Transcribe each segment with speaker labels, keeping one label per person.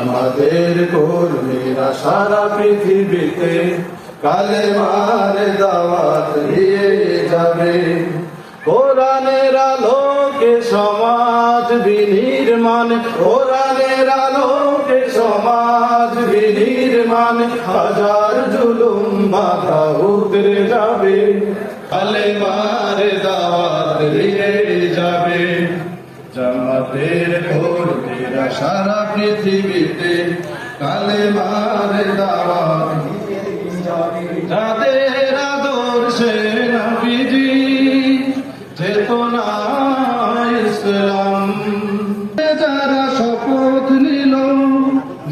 Speaker 1: আমাদের কর্মীরা সারা পৃথিবীতে কালে মারে দাওয়াত দিয়ে যাবে। কোরআনের আলোকে সমাজ বিনির্মাণ, কোরআনের আলোকে সমাজ বিনির্মাণ, হাজার জুলুম বাধা উতরে যাবে। কালে মারে দাওয়াত দিয়ে যাবে। জামাতের কর্মীরা সারা পৃথিবীতে কালে মারে দাওয়াত। যাদের আদর্শে নবীজি চেতনা ইসলাম। যারা শপথ নিল,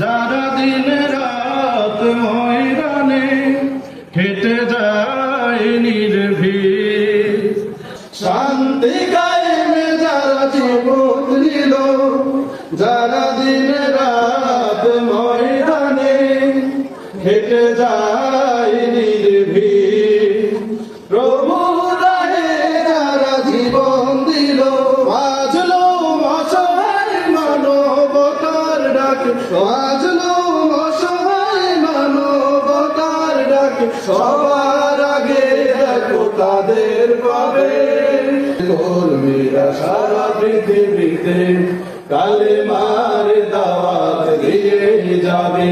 Speaker 1: যারা দিন রাত ময়দানে খেটে যায় নির্ভীক। শান্তি কায়েমে যারা জীবন যারা দিন রাত ময়দানে হেঁটে যায় নির্ভীক, প্রভু রাহে যারা জীবন দিল, বাজলো অসহায় মানবতার ডাক, বাজলো অসহায় মানবতার ডাক, সবার আগে দেখো তাদের পাবে। কর্মীরা সারা পৃথিবীতে কালে মারে দাওয়াত দিয়ে যাবে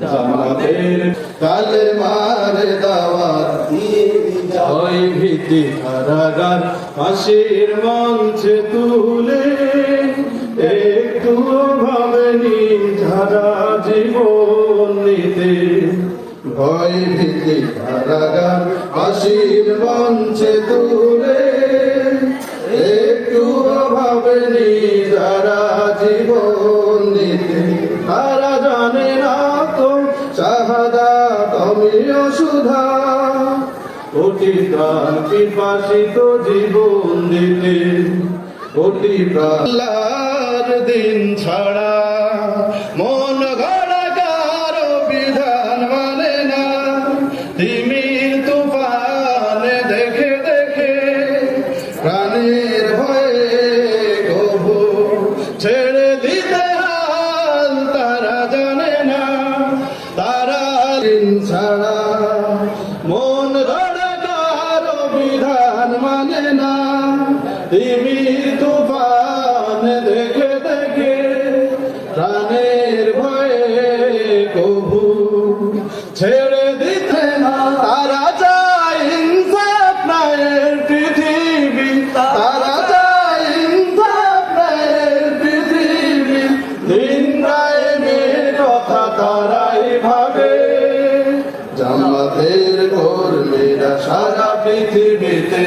Speaker 1: জামাতের কালে মারে দাওয়াত দিয়ে ওই ভীতি কারাগার হাসির মঞ্চে তুলে একটু ভাবেনি যারা জীবন নিতে। ভয় ভীতি কারাগার হাসির মঞ্চে তুলে তুমিও সুধা কোটি প্রাণ পিপাসিত জীবন দিতে অতি প্রাণ দিন ছাড়া তিমির তুফান দেখে দেখে প্রাণের ভয়ে কবু ছেড়ে দিতে না, তারা চায় ইনসাফ নায়ের পৃথিবী। তারা চায় ইনসাফ পৃথিবী। দিন রায়ের কথা তারাই ভাবে। জামাতের সারা পৃথিবীতে